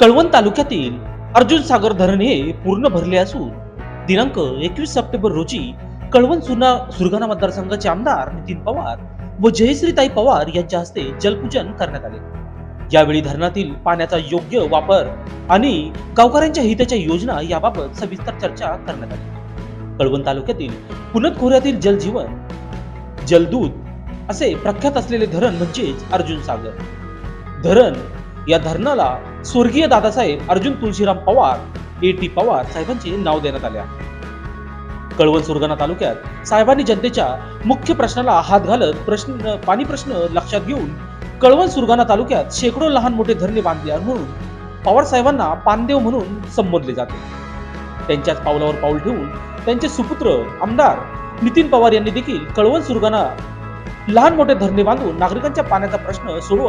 कळवण तालुक्यातील अर्जुन सागर धरण हे पूर्ण भरले असून दिनांक एकवीस सप्टेंबर रोजी कळवण सुना सुरगाणा मतदारसंघाचे आमदार नितीन पवार व जयश्रीताई पवार यांच्या हस्ते जलपूजन करण्यात आले. यावेळी धरणातील पाण्याचा योग्य वापर आणि गावकऱ्यांच्या हिताच्या योजना याबाबत सविस्तर चर्चा करण्यात आली. कळवण तालुक्यातील पुनत खोऱ्यातील जलजीवन जलदूत असे प्रख्यात असलेले धरण म्हणजेच अर्जुन सागर. धरण या धरणाला स्वर्गीय दादासाहेब अर्जुन तुळशीराम पवार ए टी पवार साहेबांचे नाव देण्यात आले आहे. कळवण सुरगाणा तालुक्यात साहेबांनी जनतेच्या मुख्य प्रश्नाला हात घालत प्रश्न पाणी प्रश्न लक्षात घेऊन कळवण सुरगाणा तालुक्यात शेकडो लहान मोठे धरणे बांधले आहे म्हणून पवार साहेबांना पानदेव म्हणून संबोधले जाते. त्यांच्याच पावलावर पाऊल ठेवून त्यांचे सुपुत्र आमदार नितीन पवार यांनी देखील कळवण सुरगाणा लहान मोठे धरणे बांधून नागरिकांच्या पाण्याचा प्रश्न सोडवत